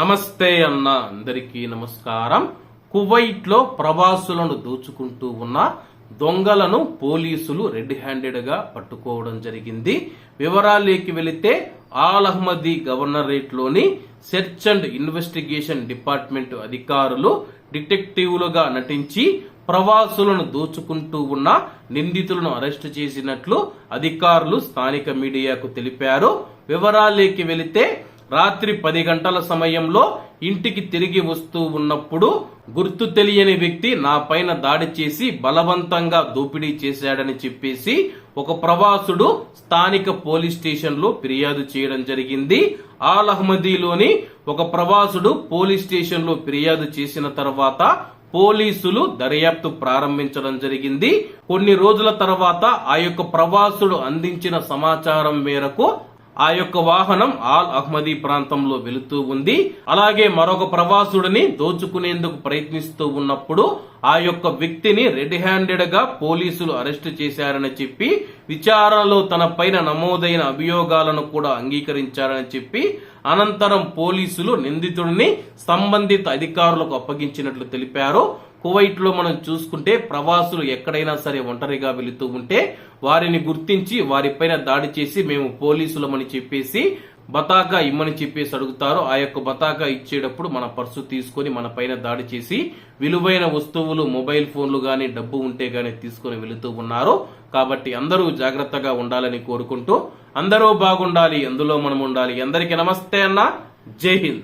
నమస్తే అన్న అందరికీ నమస్కారం. కువైట్లో ప్రవాసులను దోచుకుంటూ ఉన్న దొంగలను పోలీసులు రెడ్ హ్యాండెడ్గా పట్టుకోవడం జరిగింది. వివరాలేకి వెళితే ఆల్ అహ్మదీ గవర్నరేట్లోని సెర్చ్ అండ్ ఇన్వెస్టిగేషన్ డిపార్ట్మెంట్ అధికారులు డిటెక్టివ్లుగా నటించి ప్రవాసులను దోచుకుంటూ ఉన్న నిందితులను అరెస్టు చేసినట్లు అధికారులు స్థానిక మీడియాకు తెలిపారు. వివరాలేకి వెళితే రాత్రి పది గంటల సమయంలో ఇంటికి తిరిగి వస్తూ ఉన్నప్పుడు గుర్తు తెలియని వ్యక్తి నా పైన దాడి చేసి బలవంతంగా దోపిడీ చేశాడని చెప్పేసి ఒక ప్రవాసుడు స్థానిక పోలీస్ స్టేషన్లో ఫిర్యాదు చేయడం జరిగింది. ఆల్ అహ్మదీలోని ఒక ప్రవాసుడు పోలీస్ స్టేషన్లో ఫిర్యాదు చేసిన తర్వాత పోలీసులు దర్యాప్తు ప్రారంభించడం జరిగింది. కొన్ని రోజుల తర్వాత ఆ యొక్క ప్రవాసుడు అందించిన సమాచారం మేరకు ఆ యొక్క వాహనం ఆల్ అహ్మదీ ప్రాంతంలో వెళుతూ ఉంది. అలాగే మరొక ప్రవాసుడిని దోచుకునేందుకు ప్రయత్నిస్తూ ఉన్నప్పుడు ఆ యొక్క వ్యక్తిని రెడ్ హ్యాండెడ్గా పోలీసులు అరెస్ట్ చేశారని చెప్పి విచారణలో తన పైన నమోదైన అభియోగాలను కూడా అంగీకరించారని చెప్పి అనంతరం పోలీసులు నిందితుడిని సంబంధిత అధికారులకు అప్పగించినట్లు తెలిపారు. కువైట్లో మనం చూసుకుంటే ప్రవాసులు ఎక్కడైనా సరే ఒంటరిగా వెళుతూ ఉంటే వారిని గుర్తించి వారిపైన దాడి చేసి మేము పోలీసులమని చెప్పేసి బతాకా ఇమ్మని చెప్పేసి అడుగుతారు ఆ యొక్క బతాకా ఇచ్చేటప్పుడు మన పర్సు తీసుకొని మన పైన దాడి చేసి విలువైన వస్తువులు మొబైల్ ఫోన్లు కానీ డబ్బు ఉంటే కానీ తీసుకొని వెళుతూ ఉన్నారు. కాబట్టి అందరూ జాగ్రత్తగా ఉండాలని కోరుకుంటూ అందరూ బాగుండాలి అందులో మనం ఉండాలి. అందరికీ నమస్తే అన్న. జై హింద్.